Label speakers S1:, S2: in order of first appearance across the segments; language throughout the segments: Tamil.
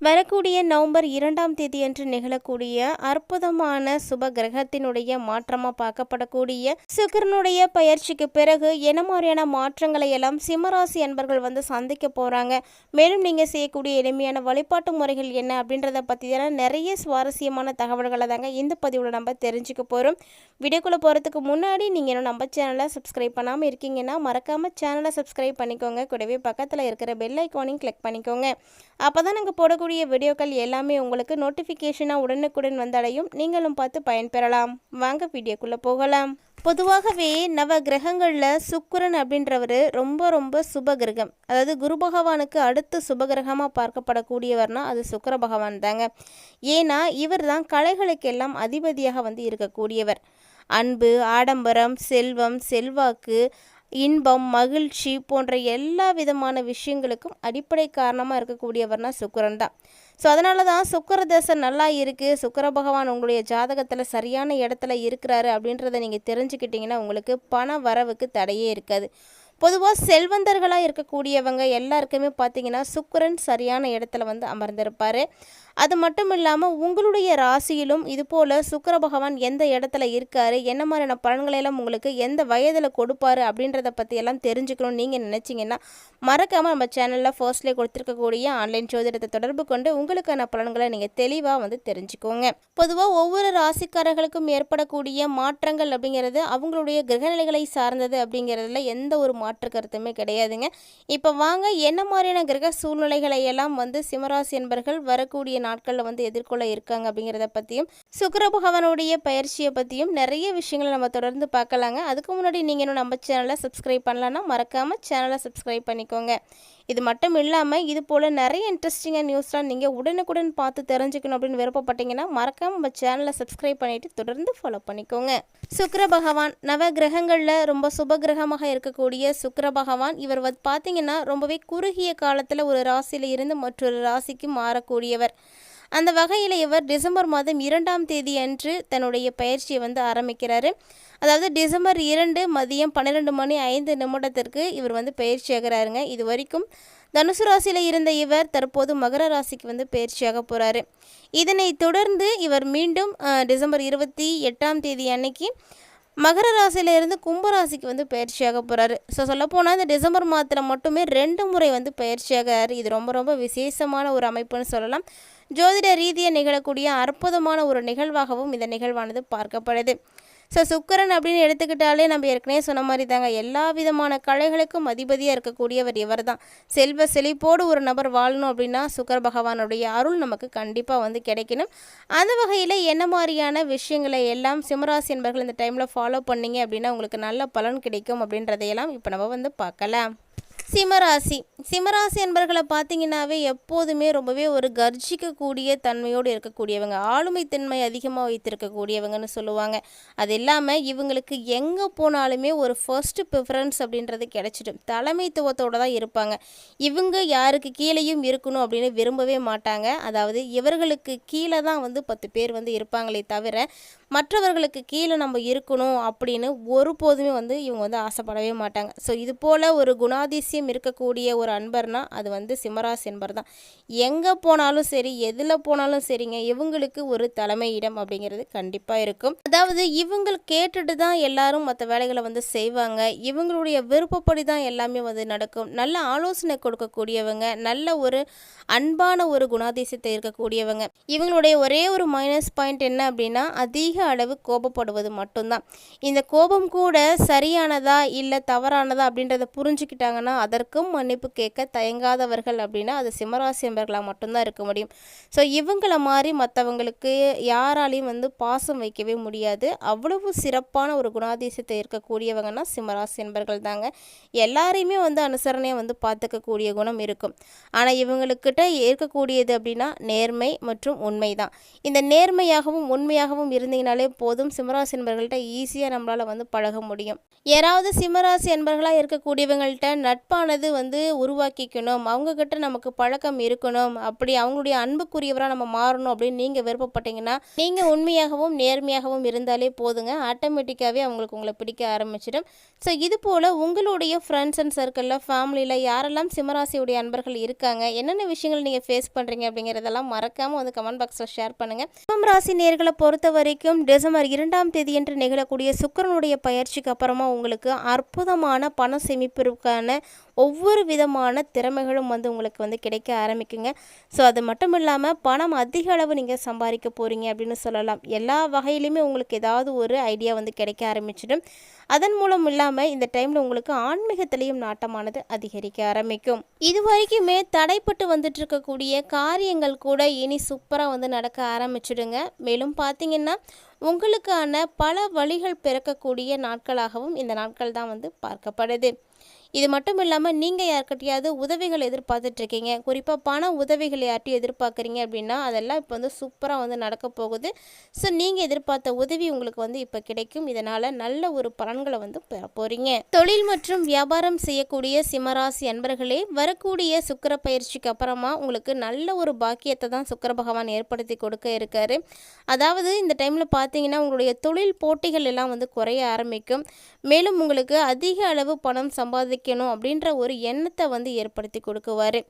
S1: வரக்கூடிய நவம்பர் இரண்டாம் தேதி அன்று நிகழக்கூடிய அற்புதமான சுப கிரகத்தினுடைய மாற்றமாக பார்க்கப்படக்கூடிய சுக்கரனுடைய பயிற்சிக்கு பிறகு என்ன மாதிரியான மாற்றங்களை எல்லாம் சிம்மராசி அன்பர்கள் வந்து சந்திக்க போகிறாங்க மேலும் நீங்கள் செய்யக்கூடிய எளிமையான வழிபாட்டு முறைகள் என்ன அப்படின்றத பற்றியான நிறைய சுவாரஸ்யமான தகவல்களை தாங்க இந்த பதிவில் நம்ம தெரிஞ்சுக்க போகிறோம் வீடியோக்குள்ளே போகிறதுக்கு முன்னாடி நீங்கள் இன்னும் நம்ம சேனலை சப்ஸ்கிரைப் பண்ணாமல் இருக்கீங்கன்னா மறக்காமல் சேனலை சப்ஸ்கிரைப் பண்ணிக்கோங்க. கூடவே பக்கத்தில் இருக்கிற பெல் ஐக்கானையும் கிளிக் பண்ணிக்கோங்க. அப்போ தான் நாங்கள் போடக்கூடிய வீடியோக்கள் எல்லாமே உங்களுக்கு நோட்டிஃபிகேஷனாக உடனுக்குடன் வந்தடையும். நீங்களும் பார்த்து பயன்பெறலாம். வாங்க வீடியோக்குள்ளே போகலாம். பொதுவாகவே நவ கிரகங்களில் சுக்கரன் அப்படின்றவர் ரொம்ப ரொம்ப சுப கிரகம். அதாவது குரு பகவானுக்கு அடுத்து சுபகிரகமாக பார்க்கப்படக்கூடியவர்னா அது சுக்கர பகவான் தாங்க. ஏன்னா இவர் தான் கலைகளுக்கெல்லாம் அதிபதியாக வந்து இருக்கக்கூடியவர். அன்பு ஆடம்பரம் செல்வம் செல்வாக்கு இன்பம் மகிழ்ச்சி போன்ற எல்லா விதமான விஷயங்களுக்கும் அடிப்படை காரணமாக இருக்கக்கூடியவர்னா சுக்கரன் தான். ஸோ அதனால தான் சுக்கர தசை நல்லா இருக்குது சுக்கர பகவான் உங்களுடைய ஜாதகத்தில் சரியான இடத்துல இருக்கிறாரு அப்படின்றத நீங்கள் தெரிஞ்சுக்கிட்டிங்கன்னா உங்களுக்கு பண வரவுக்கு தடையே இருக்காது. பொதுவாக செல்வந்தர்களாக இருக்கக்கூடியவங்க எல்லாருக்குமே பார்த்தீங்கன்னா சுக்கரன் சரியான இடத்துல வந்து அமர்ந்திருப்பார். அது மட்டும் இல்லாமல் உங்களுடைய ராசியிலும் இதுபோல் சுக்கர பகவான் எந்த இடத்துல இருக்காரு? என்ன மாதிரியான பலன்களை எல்லாம் உங்களுக்கு எந்த வயதில் கொடுப்பாரு? அப்படின்றத பற்றியெல்லாம் தெரிஞ்சுக்கணும்னு நீங்கள் நினச்சிங்கன்னா மறக்காமல் நம்ம சேனலில் ஃபர்ஸ்ட்லேயே கொடுத்துருக்கக்கூடிய ஆன்லைன் ஜோதிடத்தை தொடர்பு கொண்டு உங்களுக்கான பலன்களை நீங்கள் தெளிவாக வந்து தெரிஞ்சுக்கோங்க. பொதுவாக ஒவ்வொரு ராசிக்காரர்களுக்கும் ஏற்படக்கூடிய மாற்றங்கள் அப்படிங்கிறது அவங்களுடைய கிரகநிலைகளை சார்ந்தது அப்படிங்கிறதுல எந்த ஒரு மாற்று கருத்துமே கிடையாதுங்க. இப்போ வாங்க என்ன மாதிரியான கிரக சூழ்நிலைகளை எல்லாம் வந்து சிம்மராசி என்பர்கள் வரக்கூடிய நாட்களில் வந்து எதிர்கொள்ள இருக்காங்க அப்படிங்கிறத பற்றியும் சுக்கர பகவானுடைய பயிற்சியை பற்றியும் நிறைய விஷயங்களை நம்ம தொடர்ந்து பார்க்கலாங்க. அதுக்கு முன்னாடி நீங்கள் இன்னும் நம்ம சேனலை சப்ஸ்கிரைப் பண்ணலன்னா மறக்காமல் சேனலை சப்ஸ்கிரைப் பண்ணிக்கோங்க. இது மட்டும் இல்லாமல் இது போல் நிறைய இன்ட்ரெஸ்டிங்காக நியூஸ்லாம் நீங்கள் உடனுக்குடன் பார்த்து தெரிஞ்சுக்கணும் அப்படின்னு விருப்பப்பட்டீங்கன்னா மறக்காமல் நம்ம சேனலை சப்ஸ்கிரைப் பண்ணிவிட்டு தொடர்ந்து ஃபாலோ பண்ணிக்கோங்க. சுக்கர பகவான் நவ கிரகங்களில் ரொம்ப சுப கிரகமாக இருக்கக்கூடிய சுக்கர பகவான் இவர் வந்து பார்த்தீங்கன்னா ரொம்பவே குறுகிய காலத்தில் ஒரு ராசியில் இருந்து மற்றொரு ராசிக்கு மாறக்கூடியவர். அந்த வகையில் இவர் டிசம்பர் மாதம் இரண்டாம் தேதி அன்று தன்னுடைய பயிற்சியை வந்து ஆரம்பிக்கிறாரு. அதாவது டிசம்பர் இரண்டு மதியம் பன்னிரெண்டு மணி ஐந்து நிமிடத்திற்கு இவர் வந்து பயிற்சி ஆகிறாருங்க. இது வரைக்கும் தனுசு ராசியில் இருந்த இவர் தற்போது மகர ராசிக்கு வந்து பயிற்சியாக போகிறாரு இதனை தொடர்ந்து இவர் மீண்டும் டிசம்பர் இருபத்தி எட்டாம் தேதி அன்னைக்கு மகர ராசியிலேருந்து கும்பராசிக்கு வந்து பயிற்சியாக போகிறாரு ஸோ சொல்லப்போனால் இந்த டிசம்பர் மாதத்தில் மட்டுமே ரெண்டு முறை வந்து பயிற்சியாகிறார். இது ரொம்ப ரொம்ப விசேஷமான ஒரு அமைப்புன்னு சொல்லலாம். ஜோதிட ரீதியாக நிகழக்கூடிய அற்புதமான ஒரு நிகழ்வாகவும் இந்த நிகழ்வானது பார்க்கப்படுது. ஸோ சுக்கரன் அப்படின்னு எடுத்துக்கிட்டாலே நம்ம ஏற்கனவே சொன்ன மாதிரி தாங்க எல்லா விதமான கலைகளுக்கும் அதிபதியாக இருக்கக்கூடியவர் இவர் தான் செல்வ செழிப்போடு ஒரு நபர் வாழணும் அப்படின்னா சுக்கர பகவானுடைய அருள் நமக்கு கண்டிப்பாக வந்து கிடைக்கணும். அந்த வகையில் என்ன மாதிரியான விஷயங்களை எல்லாம் சிம்மராசி என்பர்கள் இந்த டைமில் ஃபாலோ பண்ணிங்க அப்படின்னா உங்களுக்கு நல்ல பலன் கிடைக்கும் அப்படின்றதையெல்லாம் இப்போ நம்ம வந்து பார்க்கலாம். சிம்மராசி. சிம்மராசி என்பர்களை பார்த்தீங்கன்னாவே எப்போதுமே ரொம்பவே ஒரு கர்ஜிக்கக்கூடிய தன்மையோடு இருக்கக்கூடியவங்க. ஆளுமை தன்மை அதிகமாக வைத்திருக்கக்கூடியவங்கன்னு சொல்லுவாங்க. அது இல்லாமல் இவங்களுக்கு எங்கே போனாலுமே ஒரு ஃபர்ஸ்ட் ப்ரிஃபரன்ஸ் அப்படின்றது கிடைச்சிடும். தலைமைத்துவத்தோடு தான் இருப்பாங்க. இவங்க யாருக்கு கீழேயும் இருக்கணும் அப்படின்னு விரும்பவே மாட்டாங்க. அதாவது இவர்களுக்கு கீழே தான் வந்து பத்து பேர் வந்து இருப்பாங்களே தவிர மற்றவர்களுக்கு கீழே நம்ம இருக்கணும் அப்படின்னு ஒருபோதுமே வந்து இவங்க வந்து ஆசைப்படவே மாட்டாங்க. ஸோ இது போல் ஒரு குணாதிசயம் இருக்கக்கூடிய ஒரு அன்பர்னா அது வந்து சிம்மராஸ் என்பர் தான் எங்கே போனாலும் சரி எதில் போனாலும் சரிங்க இவங்களுக்கு ஒரு தலைமையிடம் அப்படிங்கிறது கண்டிப்பாக இருக்கும். அதாவது இவங்க கேட்டுட்டு தான் எல்லாரும் மற்ற வேலைகளை வந்து செய்வாங்க. இவங்களுடைய விருப்பப்படி தான் எல்லாமே வந்து நடக்கும். நல்ல ஆலோசனை கொடுக்கக்கூடியவங்க நல்ல ஒரு அன்பான ஒரு குணாதிசயத்தை இருக்கக்கூடியவங்க. இவங்களுடைய ஒரே ஒரு மைனஸ் பாயிண்ட் என்ன அப்படின்னா அதிக அளவு கோபப்படுவது மட்டும்தான். இந்த கோபம் கூட சரியானதா இல்லை தவறானதா அப்படின்றத புரிஞ்சுக்கிட்டாங்கன்னா அதற்கும் மன்னிப்பு கேட்க தயங்காதவர்கள் அப்படின்னா அது சிம்மராசி என்பர்களாக மட்டும்தான் இருக்க முடியும். ஸோ இவங்களை மாதிரி மற்றவங்களுக்கு யாராலையும் வந்து பாசம் வைக்கவே முடியாது. அவ்வளவு சிறப்பான ஒரு குணாதிசயத்தை இருக்கக்கூடியவங்கன்னா சிம்மராசி என்பர்கள் தாங்க. எல்லாரையுமே வந்து அனுசரணையாக வந்து பார்த்துக்கக்கூடிய குணம் இருக்கும். ஆனால் இவங்களுக்கிட்ட இருக்கக்கூடியது அப்படின்னா நேர்மை மற்றும் உண்மை தான் இந்த நேர்மையாகவும் உண்மையாகவும் பழகினாலே போதும். சிம்மராசி என்பர்கள்ட்ட ஈஸியாக நம்மளால் வந்து பழக முடியும். யாராவது சிம்மராசி என்பர்களாக இருக்கக்கூடியவங்கள்ட்ட நட்பானது வந்து உருவாக்கிக்கணும். அவங்கக்கிட்ட நமக்கு பழக்கம் இருக்கணும். அப்படி அவங்களுடைய அன்புக்குரியவராக நம்ம மாறணும் அப்படின்னு நீங்கள் விருப்பப்பட்டீங்கன்னா நீங்கள் உண்மையாகவும் நேர்மையாகவும் இருந்தாலே போதுங்க. ஆட்டோமேட்டிக்காகவே அவங்களுக்கு உங்களை பிடிக்க ஆரம்பிச்சிடும். ஸோ இது போல் உங்களுடைய ஃப்ரெண்ட்ஸ் அண்ட் சர்க்கிளில் ஃபேமிலியில் யாரெல்லாம் சிம்மராசியுடைய அன்பர்கள் இருக்காங்க என்னென்ன விஷயங்கள் நீங்கள் ஃபேஸ் பண்ணுறீங்க அப்படிங்கிறதெல்லாம் மறக்காமல் வந்து கமெண்ட் பாக்ஸில் ஷேர் பண்ணுங்கள் சிம்மம் ராசி நேர்களை பொறுத்த வரைக்கும் டிசம்பர் இரண்டாம் தேதி என்று நிகழக்கூடிய சுக்கிரனுடைய பயிற்சிக்கு அப்புறமா உங்களுக்கு அற்புதமான பண சேமிப்பிற்கான ஒவ்வொரு விதமான திறமைகளும் வந்து உங்களுக்கு வந்து கிடைக்க ஆரம்பிக்குங்க. ஸோ அது மட்டும் இல்லாமல் பணம் அதிக அளவு நீங்கள் சம்பாதிக்க போகிறீங்க அப்படின்னு சொல்லலாம். எல்லா வகையிலுமே உங்களுக்கு ஏதாவது ஒரு ஐடியா வந்து கிடைக்க ஆரம்பிச்சிடும். அதன் மூலம் இல்லாமல் இந்த டைமில் உங்களுக்கு ஆன்மீகத்திலையும் நாட்டமானது அதிகரிக்க ஆரம்பிக்கும். இது வரைக்குமே தடைப்பட்டு வந்துட்டு இருக்கக்கூடிய காரியங்கள் கூட இனி சூப்பராக வந்து நடக்க ஆரம்பிச்சிடுங்க. மேலும் பார்த்தீங்கன்னா உங்களுக்கான பல வழிகள் பிறக்கக்கூடிய நாட்களாகவும் இந்த நாட்கள் தான் வந்து பார்க்கப்படுது. இது மட்டும் இல்லாமல் நீங்கள் யார்கிட்டையாவது உதவிகள் எதிர்பார்த்துட்டு இருக்கீங்க குறிப்பாக பண உதவிகள் யார்ட்டையும் எதிர்பார்க்குறீங்க அப்படின்னா அதெல்லாம் இப்போ வந்து சூப்பராக வந்து நடக்க போகுது. ஸோ நீங்கள் எதிர்பார்த்த உதவி உங்களுக்கு வந்து இப்போ கிடைக்கும். இதனால் நல்ல ஒரு பலன்களை வந்து பெற போகிறீங்க தொழில் மற்றும் வியாபாரம் செய்யக்கூடிய சிம்மராசி அன்பர்களே வரக்கூடிய சுக்கிர பயிற்சிக்கு அப்புறமா உங்களுக்கு நல்ல ஒரு பாக்கியத்தை தான் சுக்கிர பகவான் ஏற்படுத்தி கொடுக்க இருக்காரு. அதாவது இந்த டைமில் பார்த்தீங்கன்னா உங்களுடைய தொழில் போட்டிகள் எல்லாம் வந்து குறைய ஆரம்பிக்கும். மேலும் உங்களுக்கு அதிக அளவு பணம் சம்பாதிக்க சம்பாதிக்கணும் அப்படின்ற ஒரு எண்ணத்தை வந்து ஏற்படுத்தி கொடுக்குவார்.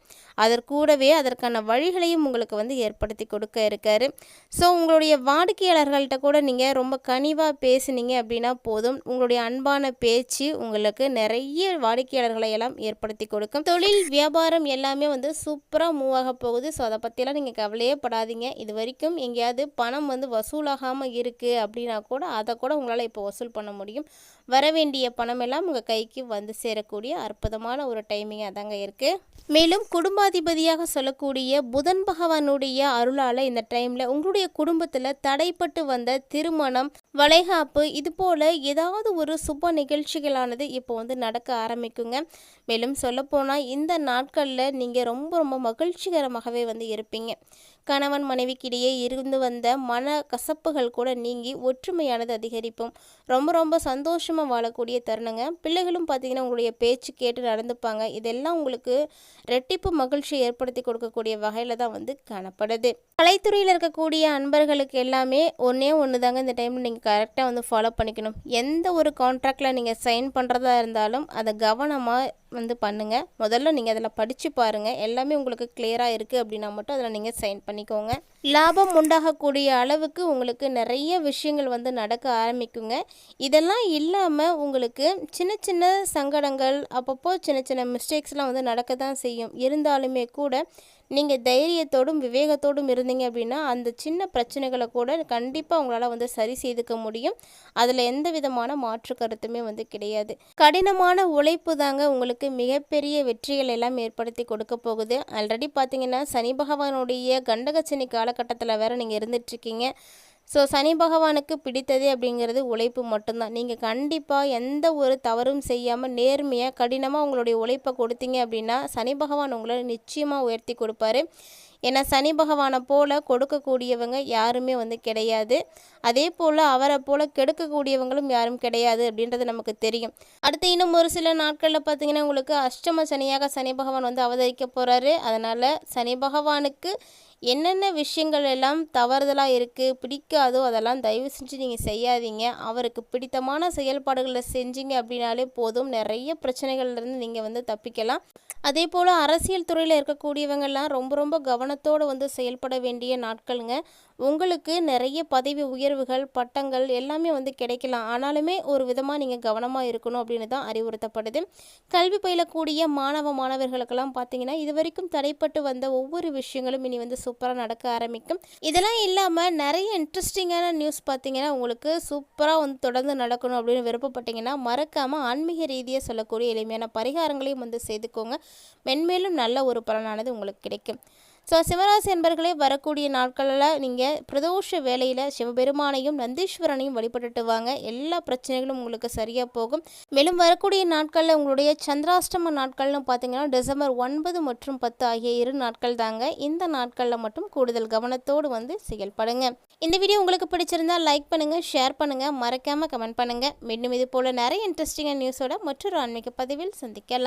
S1: அதற்கூடவே அதற்கான வழிகளையும் உங்களுக்கு வந்து ஏற்படுத்தி கொடுக்க இருக்கார். ஸோ உங்களுடைய வாடிக்கையாளர்கள்ட்ட கூட நீங்கள் ரொம்ப கனிவாக பேசுனீங்க அப்படின்னா போதும். உங்களுடைய அன்பான பேச்சு உங்களுக்கு நிறைய வாடிக்கையாளர்களை எல்லாம் ஏற்படுத்தி கொடுக்கும். தொழில் வியாபாரம் எல்லாமே வந்து சூப்பராக மூவ் ஆக போகுது. ஸோ அதை பற்றியெல்லாம் நீங்கள் கவலையே படாதீங்க. இது வரைக்கும் எங்கேயாவது பணம் வந்து வசூலாகாமல் இருக்குது அப்படின்னா கூட அதை கூட உங்களால் இப்போ வசூல் பண்ண முடியும். வர வேண்டிய பணம் எல்லாம் உங்கள் கைக்கு வந்து சேரக்கூடிய அற்புதமான ஒரு டைமிங்காக தாங்க இருக்குது மேலும் குடும்பாதிபதியாக சொல்லக்கூடிய புதன் பகவானுடைய அருளால் இந்த டைமில் உங்களுடைய குடும்பத்தில் தடைப்பட்டு வந்த திருமணம் வளைகாப்பு இது போல் ஏதாவது ஒரு சுப நிகழ்ச்சிகளானது இப்போ வந்து நடக்க ஆரம்பிக்குங்க. மேலும் சொல்லப்போனால் இந்த நாட்களில் நீங்கள் ரொம்ப ரொம்ப மகிழ்ச்சிகரமாகவே வந்து இருப்பீங்க. கணவன் மனைவிக்கிடையே இருந்து வந்த மன கசப்புகள் கூட நீங்கி ஒற்றுமையானது அதிகரிப்போம். ரொம்ப ரொம்ப சந்தோஷமாக வாழக்கூடிய தருணங்க. பிள்ளைகளும் பார்த்தீங்கன்னா உங்களுடைய பேச்சு கேட்டு நடந்துப்பாங்க. இதெல்லாம் உங்களுக்கு ரெட்டிப்பு மகிழ்ச்சியை ஏற்படுத்தி கொடுக்கக்கூடிய வகையில் தான் வந்து காணப்படுது. கலைத்துறையில் இருக்கக்கூடிய அன்பர்களுக்கு எல்லாமே ஒன்றே ஒன்று தாங்க இந்த டைமில் நீங்கள் கரெக்டாக வந்து ஃபாலோ பண்ணிக்கணும். எந்த ஒரு கான்ட்ராக்டில் நீங்கள் சைன் பண்ணுறதா இருந்தாலும் அதை கவனமாக வந்து பண்ணுங்கள் முதல்ல நீங்கள் அதில் படித்து பாருங்கள் எல்லாமே உங்களுக்கு கிளியராக இருக்குது அப்படின்னா மட்டும் அதில் நீங்கள் சைன் பண்ணிக்கோங்க. லாபம் உண்டாகக்கூடிய அளவுக்கு உங்களுக்கு நிறைய விஷயங்கள் வந்து நடக்க ஆரம்பிக்குங்க. இதெல்லாம் இல்லாமல் உங்களுக்கு சின்ன சின்ன சங்கடங்கள் அப்பப்போ சின்ன சின்ன மிஸ்டேக்ஸ்லாம் வந்து நடக்க தான் செய்யும். இருந்தாலுமே கூட நீங்கள் தைரியத்தோடும் விவேகத்தோடும் இருந்தீங்க அப்படின்னா அந்த சின்ன பிரச்சனைகளை கூட கண்டிப்பாக உங்களால் வந்து சரி செய்துக்க முடியும். அதில் எந்த விதமான மாற்று கருத்துமே வந்து கிடையாது. கடினமான உழைப்பு தாங்க உங்களுக்கு மிகப்பெரிய வெற்றிகள் எல்லாம் ஏற்படுத்தி கொடுக்க போகுது. ஆல்ரெடி பார்த்தீங்கன்னா சனி பகவானுடைய கண்டகச்சனி காலகட்டத்தில் வேற நீங்கள் இருந்துட்டுருக்கீங்க ஸோ சனி பகவானுக்கு பிடித்தது அப்படிங்கிறது உழைப்பு மட்டும்தான். நீங்கள் கண்டிப்பாக எந்த ஒரு தவறும் செய்யாமல் நேர்மையாக கடினமாக உங்களுடைய உழைப்பை கொடுத்தீங்க அப்படின்னா சனி பகவான் உங்களை நிச்சயமாக உயர்த்தி கொடுப்பாரு. ஏன்னா சனி பகவானை போல் கொடுக்கக்கூடியவங்க யாருமே வந்து கிடையாது. அதே போல் அவரை போல் கெடுக்கக்கூடியவங்களும் யாரும் கிடையாது அப்படின்றது நமக்கு தெரியும். அடுத்து இன்னும் ஒரு சில நாட்களில் பார்த்தீங்கன்னா உங்களுக்கு அஷ்டம சனியாக சனி பகவான் வந்து அவதரிக்க போகிறாரு அதனால் சனி பகவானுக்கு என்னென்ன விஷயங்கள் எல்லாம் தவறுதலாக இருக்குது பிடிக்காதோ அதெல்லாம் தயவு செஞ்சு நீங்கள் செய்யாதீங்க. அவருக்கு பிடித்தமான செயல்பாடுகளை செஞ்சீங்க அப்படின்னாலே போதும். நிறைய பிரச்சனைகள்லேருந்து நீங்கள் வந்து தப்பிக்கலாம். அதே போல் அரசியல் துறையில் இருக்கக்கூடியவங்கெல்லாம் ரொம்ப ரொம்ப கவனத்தோடு வந்து செயல்பட வேண்டிய நாட்களுங்க. உங்களுக்கு நிறைய பதவி உயர்வுகள் பட்டங்கள் எல்லாமே வந்து கிடைக்கலாம். ஆனாலுமே ஒரு விதமாக நீங்கள் கவனமாக இருக்கணும் அப்படின்னு தான் அறிவுறுத்தப்படுது. கல்வி பயிலக்கூடிய மாணவ மாணவர்களுக்கெல்லாம் பார்த்தீங்கன்னா இது வரைக்கும் தடைப்பட்டு வந்த ஒவ்வொரு விஷயங்களும் இனி வந்து சூப்பராக நடக்க ஆரம்பிக்கும். இதெல்லாம் இல்லாமல் நிறைய இன்ட்ரெஸ்டிங்கான நியூஸ் பார்த்தீங்கன்னா உங்களுக்கு சூப்பராக வந்து தொடர்ந்து நடக்கணும் அப்படின்னு விருப்பப்பட்டீங்கன்னா மறக்காமல் ஆன்மீக ரீதியாக சொல்லக்கூடிய எளிமையான பரிகாரங்களையும் வந்து செய்துக்கோங்க. மென்மேலும் நல்ல ஒரு பலனானது உங்களுக்கு கிடைக்கும். ஸோ சிவராசி என்பர்களே வரக்கூடிய நாட்களில் நீங்கள் பிரதோஷ வேலையில் சிவபெருமானையும் நந்தீஸ்வரனையும் வழிபட்டுட்டு வாங்க. எல்லா பிரச்சனைகளும் உங்களுக்கு சரியாக போகும். மேலும் வரக்கூடிய நாட்களில் உங்களுடைய சந்திராஷ்டம நாட்கள்னு பார்த்தீங்கன்னா டிசம்பர் ஒன்பது மற்றும் பத்து ஆகிய இரு நாட்கள் தாங்க. இந்த நாட்களில் மட்டும் கூடுதல் கவனத்தோடு வந்து செயல்படுங்க. இந்த வீடியோ உங்களுக்கு பிடிச்சிருந்தா லைக் பண்ணுங்கள் ஷேர் பண்ணுங்கள் மறக்காமல் கமெண்ட் பண்ணுங்கள் மீண்டும் இது போல் நிறைய இன்ட்ரெஸ்டிங்கான நியூஸோட மற்றொரு ஆன்மீக பதிவில் சந்திக்கலாம்.